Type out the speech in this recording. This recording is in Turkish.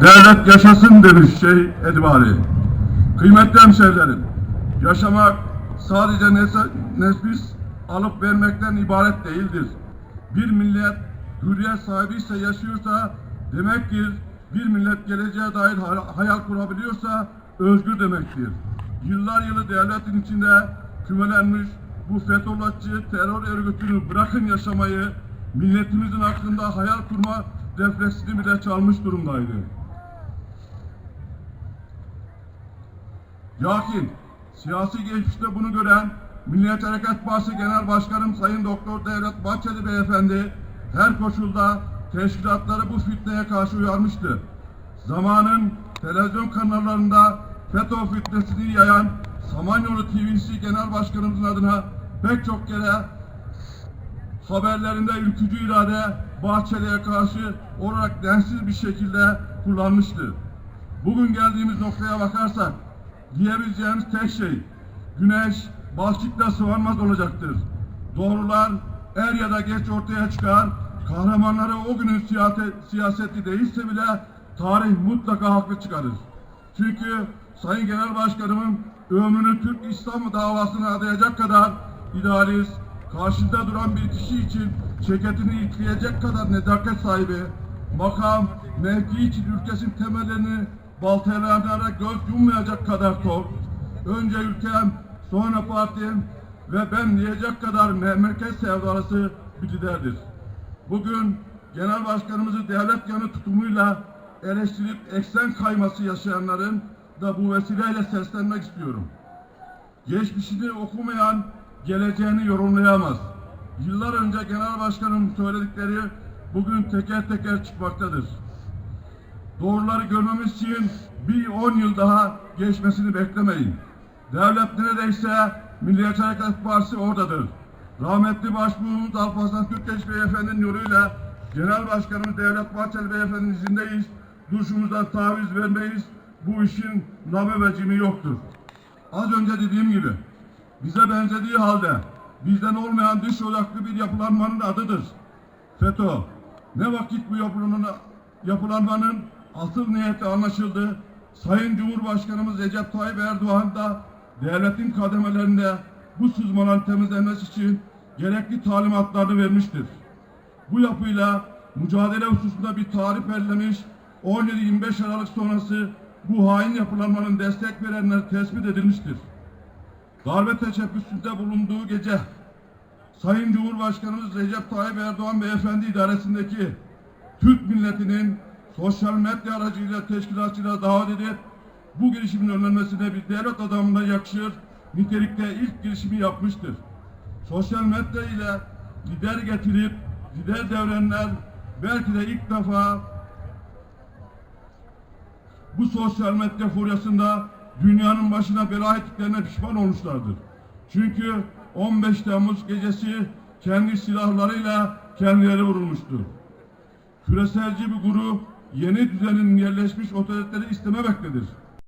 devlet yaşasın demiş şey Edibari. Kıymetli hemşehrilerim, yaşamak sadece nefis alıp vermekten ibaret değildir. Bir millet hürriyet sahibi ise yaşıyorsa demektir bir millet geleceğe dair hay- hayal kurabiliyorsa özgür demektir. Yıllar yılı devletin içinde kümelenmiş bu FETÖ'cü terör örgütünü bırakın yaşamayı milletimizin aklında hayal kurma refleksini bile çalmış durumdaydı. Lakin siyasi geçmişte bunu gören Milliyetçi Hareket Partisi Genel Başkanım Sayın Doktor Devlet Bahçeli Beyefendi her koşulda teşkilatları bu fitneye karşı uyarmıştı. Zamanın televizyon kanallarında FETÖ fitnesini yayan Samanyolu TV'si Genel Başkanımızın adına pek çok kere haberlerinde ülkücü irade Bahçeli'ye karşı olarak densiz bir şekilde kullanmıştı. Bugün geldiğimiz noktaya bakarsak diyebileceğimiz tek şey güneş balçıkla sıvanmaz olacaktır. Doğrular er ya da geç ortaya çıkar. Kahramanları o günün siyaseti, siyaseti değilse bile tarih mutlaka haklı çıkarır. Çünkü Sayın Genel Başkanımın ömrünü Türk İslam davasına adayacak kadar idealist, karşında duran bir kişi için ceketini itleyecek kadar nezaket sahibi, makam, mevki için ülkesinin temellerini baltalarına göz yummayacak kadar tok, önce ülkem, sonra partim ve ben diyecek kadar memleket sevdalısı bir liderdir. Bugün Genel Başkanımızı devlet yanı tutumuyla eleştirip eksen kayması yaşayanların da bu vesileyle seslenmek istiyorum. Geçmişini okumayan geleceğini yorumlayamaz. Yıllar önce Genel Başkanım söyledikleri bugün teker teker çıkmaktadır. Doğruları görmemiz için bir 10 yıl daha geçmesini beklemeyin. Devlet neredeyse Milliyetçi Hareket Partisi oradadır. Rahmetli Başbuğumuz Alparslan Türkeş Beyefendi'nin yoluyla Genel Başkanımız Devlet Bahçeli Beyefendi'nin izindeyiz. Duruşumuzdan taviz vermeyiz. Bu işin namı ve cimi yoktur. Az önce dediğim gibi bize benzediği halde bizden olmayan dış odaklı bir yapılanmanın adıdır. FETÖ. Ne vakit bu yapılanmanın asıl niyeti anlaşıldı. Sayın Cumhurbaşkanımız Recep Tayyip Erdoğan da devletin kademelerinde bu sızmaların temizlenmesi için gerekli talimatlarını vermiştir. Bu yapıyla mücadele hususunda bir tarih belirlemiş, 17-25 Aralık sonrası bu hain yapılanmanın destek verenler tespit edilmiştir. Darbe teşebbüsünde bulunduğu gece Sayın Cumhurbaşkanımız Recep Tayyip Erdoğan Beyefendi idaresindeki Türk milletinin sosyal medya aracıyla teşkilatçıyla davet edip bu girişimin önlenmesine bir devlet adamına yakışır nitelikte ilk girişimi yapmıştır. Sosyal medya ile lider getirip lider devrenler belki de ilk defa bu sosyal medya furyasında dünyanın başına bela ettiklerine pişman olmuşlardır. Çünkü 15 Temmuz gecesi kendi silahlarıyla kendileri vurulmuştur. Küreselci bir grup yeni düzenin yerleşmiş otoriteleri istememektedir.